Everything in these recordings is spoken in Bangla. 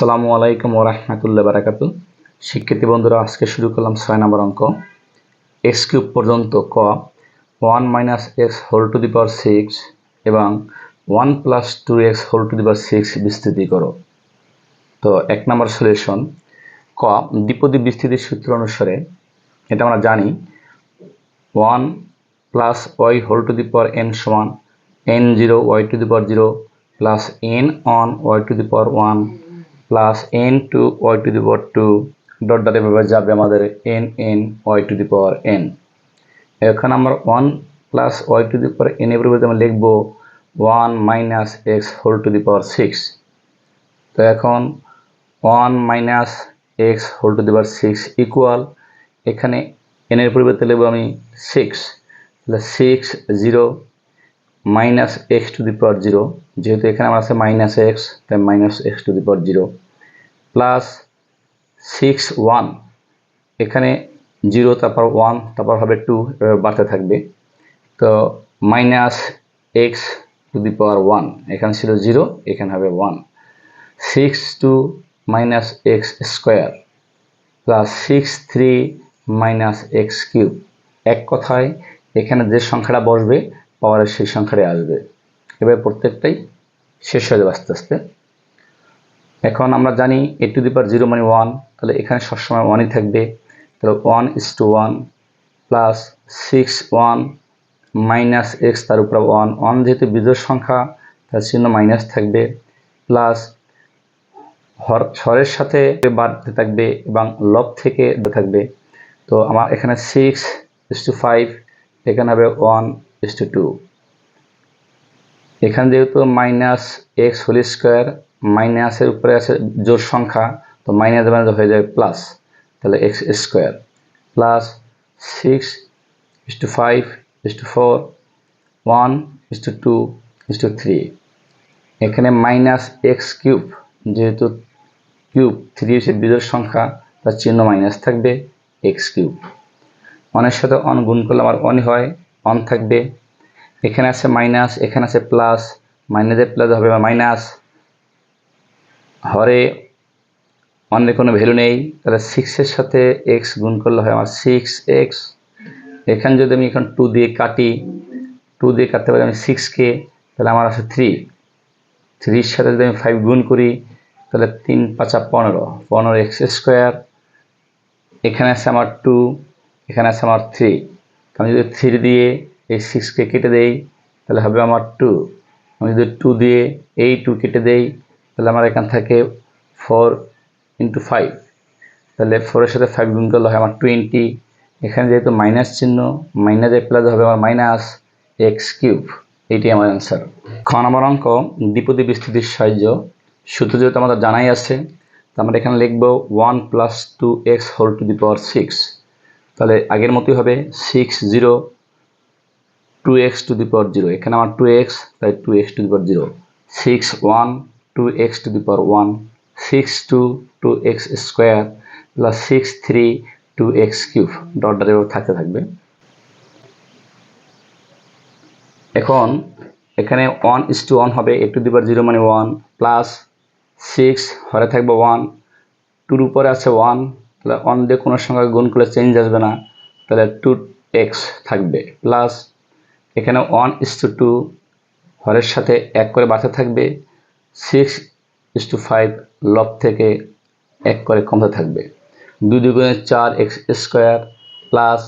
আসসালামু আলাইকুম ওরহমতুল্লাহ বারাকাতু। শিক্ষার্থী বন্ধুরা, আজকে শুরু করলাম ছয় নম্বর অঙ্ক। এক্স কিউব পর্যন্ত ক, one minus x whole to the power six এবং one plus two x whole to the power six বিস্তৃতি করো। তো এক নম্বর সলিউশন, ক, দ্বিপদী বিস্তৃতির সূত্র অনুসারে, এটা আমরা জানি, one plus y whole to the power n সমান n zero, y to the power zero plus n one y to the power one. Plus n two y to the power two dot dot এভাবে যাবে আমাদের n n y to the power n এখন আমরা one plus y to the power n এর পরিবর্তে আমরা লিখব one minus x whole to the power six তো এখন one minus x whole to the power six equal এখানে এন এর পরিবর্তে লিখব আমি সিক্স তাহলে six zero minus x to the power zero যেহেতু এখানে আমার আছে মাইনাস এক্স তাই minus x to the power zero plus six one এখানে জিরো তারপর ওয়ান তারপর হবে টু বাড়তে থাকবে। তো minus x to the power one এখানে ছিল জিরো এখানে হবে one six two minus x square plus six three minus x cube এক কথায়, এখানে যে সংখ্যাটা বসবে পাওয়ারের সেই সংখ্যাটাই আসবে। এবার প্রত্যেকটাই শেষ হয়ে যাবে আস্তে আস্তে। এখন আমরা জানি a to the power zero মানে ওয়ান তাহলে এখানে সবসময় ওয়ানই থাকবে। তাহলে one is to one plus six one minus x তার উপরে ওয়ান ওয়ান যেহেতু বিজোড় সংখ্যা, তার চিহ্ন মাইনাস থাকবে। প্লাস হর স্বরের সাথে বাড়তে থাকবে এবং লব থেকে থাকবে। তো আমার এখানে সিক্স ইস টু ফাইভ এখানে হবে ওয়ান ইস টু টু এখানে যেহেতু মাইনাস এক্স হোল স্কোয়ার মাইনাসের উপরে আছে জোর সংখ্যা, তো মাইনাস মানে হয়ে যাবে প্লাস তাহলে x square plus six is to five is to four one is to two is to three এখানে মাইনাস এক্স কিউব যেহেতু কিউব থ্রি এসে বিজোর সংখ্যা, তার চিহ্ন মাইনাস থাকবে এক্স কিউব অনের সাথে অন গুণ করলে আমার অন হয় অন থাকবে। এখানে আছে মাইনাস এখানে আছে প্লাস মাইনাসের প্লাস হবে মাইনাস হরে অন্যের কোনো ভ্যালু নেই। তাহলে সিক্সের সাথে এক্স গুণ করলে হয় আমার সিক্স এক্স এখানে যদি আমি এখন টু দিয়ে কাটি টু দিয়ে কাটতে পারি আমি সিক্সকে তাহলে আমার আছে থ্রি থ্রির সাথে যদি আমি ফাইভ গুণ করি, তাহলে তিন পাঁচা পনেরো। পনেরো এক্স স্কোয়ার এখানে আছে আমার টু এখানে আছে আমার থ্রি আমি যদি থ্রি দিয়ে এই সিক্সকে কেটে দেই, তাহলে হবে আমার টু আমি যদি টু দিয়ে এই টু কেটে দেই তাহলে আমার এখান থেকে ফোর ইন্টু ফাইভ তাহলে ফোরের সাথে ফাইভ গুণ করলে হয় আমার টোয়েন্টি এখানে যেহেতু মাইনাস চিহ্ন মাইনাসে প্লাস হবে আমার মাইনাস এক্স কিউব এইটি আমার অ্যান্সার খ নম্বর অঙ্ক, দ্বিপদী বিস্তৃতির সাহায্য। সূত্র যেহেতু আমাদের জানাই আছে, তো আমরা এখানে লিখব one plus two x whole to the power six তাহলে আগের মতোই হবে six zero two x to the power zero এখানে আমার টু এক্স তাই two x to the power zero six one two x to the power one six two two x square plus six three two x cube dot dot থাকতে থাকবে। এখন এখানে ওয়ান ইস টু ওয়ান হবে a to the power zero মানে ওয়ান প্লাস সিক্স হরে থাকবে ওয়ান টুর উপরে আছে ওয়ান তাহলে ওয়ান দিয়ে কোনো সংখ্যা গুণ করলে চেঞ্জ আসবে না, তাহলে টু এক্স থাকবে। প্লাস এখানে one is to two two সাথে এক করে বাড়তে থাকবে সিক্স ইস টু ফাইভ লব থেকে এক করে কমতে থাকবে। দুই দুগুণে চার এক্স স্কোয়ার প্লাস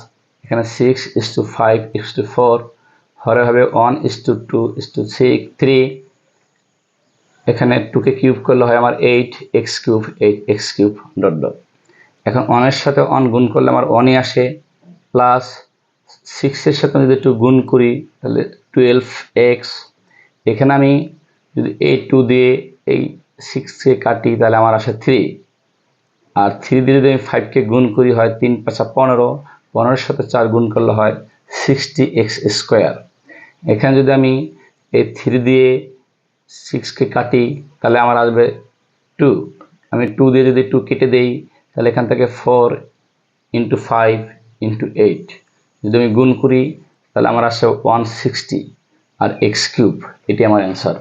এখানে six is two five is two four হরে হবে one is two two is two six three এখানে টুকে কিউব করলে হয় আমার eight x cube eight x cube dot dot এখন ওয়ানের সাথে ওয়ান গুণ করলে আমার ওয়ানই আসে প্লাস সিক্সের সাথে যদি একটু গুণ করি, তাহলে টুয়েলভ এক্স এখানে আমি যদি এই টু দিয়ে এই সিক্সকে কাটি, তাহলে আমার আসে থ্রি আর থ্রি দিয়ে যদি আমি ফাইভকে গুণ করি, হয় তিন পাঁচা পনেরো। পনেরোর সাথে চার গুণ করলে হয় সিক্সটি এক্স স্কোয়ার এখানে যদি আমি এই থ্রি দিয়ে সিক্সকে কাটি, তাহলে আমার আসবে টু আমি টু দিয়ে যদি টু কেটে দেই, তাহলে এখান থেকে four into five into eight যদি আমি গুণ করি, তাহলে আমার আসে ওয়ান সিক্সটি আর এক্স কিউব এটি আমার অ্যান্সার